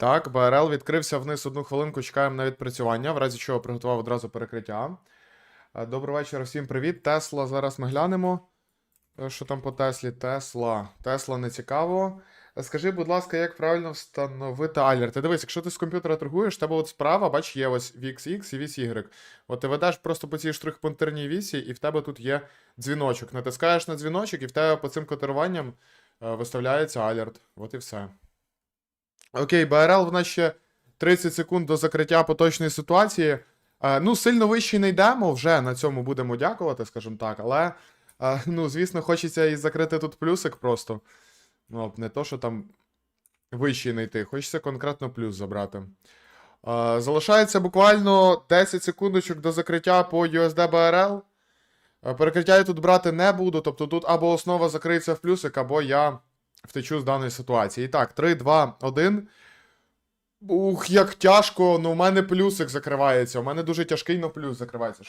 Так, БРЛ відкрився вниз одну хвилинку, чекаємо на відпрацювання, в разі чого приготував одразу перекриття. Е, Доброго вечора, всім привіт. Тесла. Зараз ми глянемо. Е, Що там по Теслі? Тесла. Тесла не цікаво. Е, Скажи, будь ласка, як правильно встановити алерти? Дивись, якщо ти з комп'ютера торгуєш, тебе от справа, бач, є ось VXX і VSY. От ти ведеш просто по цій штрих-пунктирній вісі, і в тебе тут є дзвіночок. Натискаєш на дзвіночок, і в тебе по цим котируванням виставляється алерт. От і все. Окей, БРЛ в нас ще 30 секунд до закриття поточної ситуації. Е, ну, сильно вище не йдемо, вже на цьому будемо дякувати, скажімо так. Але, е, ну, звісно, хочеться і закрити тут плюсик просто. Ну, не то, що там вище не йти. Хочеться конкретно плюс забрати. Е, залишається буквально 10 секундочок до закриття по USD BRL. Перекриття я тут брати не буду, тобто тут або основа закриється в плюсик, або я втечу з даної ситуації. І так, 3, 2, 1. Ух, як тяжко, ну в мене плюсик закривається. У мене дуже тяжкий, но плюс закривається.